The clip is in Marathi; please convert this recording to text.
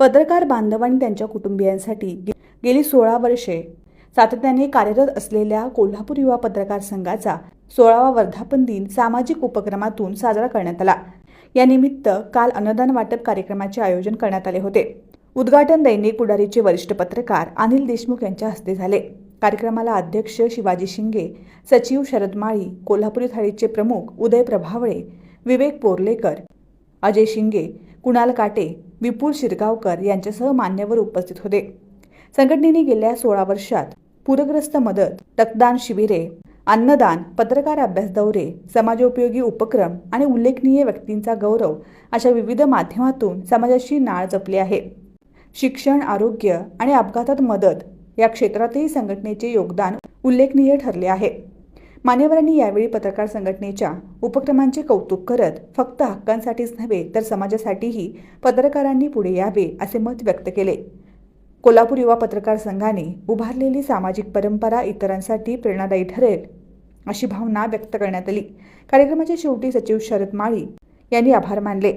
पत्रकार बांधव आणि त्यांच्या कुटुंबियांसाठी गेली सोळा वर्षे सातत्याने कार्यरत असलेल्या कोल्हापूर युवा पत्रकार संघाचा सोळावा वर्धापन दिन सामाजिक उपक्रमातून साजरा करण्यात आला. यानिमित्त काल अन्नदान वाटप कार्यक्रमाचे आयोजन करण्यात आले होते. उद्घाटन दैनिक पुढारीचे वरिष्ठ पत्रकार अनिल देशमुख यांच्या हस्ते झाले. कार्यक्रमाला अध्यक्ष शिवाजी शिंगे सचिव शरद माळी कोल्हापुरी थाळीचे प्रमुख उदय प्रभावळे विवेक पोर्लेकर अजय शिंगे कुणाल काटे विपुल शिरगावकर यांच्यासह मान्यवर उपस्थित होते. संघटनेने गेल्या सोळा वर्षात पूरग्रस्त मदत रक्तदान शिबिरे अन्नदान पत्रकार अभ्यास दौरे समाजोपयोगी उपक्रम आणि उल्लेखनीय व्यक्तींचा गौरव अशा विविध माध्यमातून समाजाशी नाळ जपली आहे. शिक्षण आरोग्य आणि अपघातात मदत या क्षेत्रातही संघटनेचे योगदान उल्लेखनीय ठरले आहे. मान्यवरांनी यावेळी पत्रकार संघटनेच्या उपक्रमांचे कौतुक करत फक्त हक्कांसाठीच नव्हे तर समाजासाठीही पत्रकारांनी पुढे यावे असे मत व्यक्त केले. कोल्हापूर युवा पत्रकार संघाने उभारलेली सामाजिक परंपरा इतरांसाठी प्रेरणादायी ठरेल अशी भावना व्यक्त करण्यात आली. कार्यक्रमाच्या शेवटी सचिव शरद माळी यांनी आभार मानले.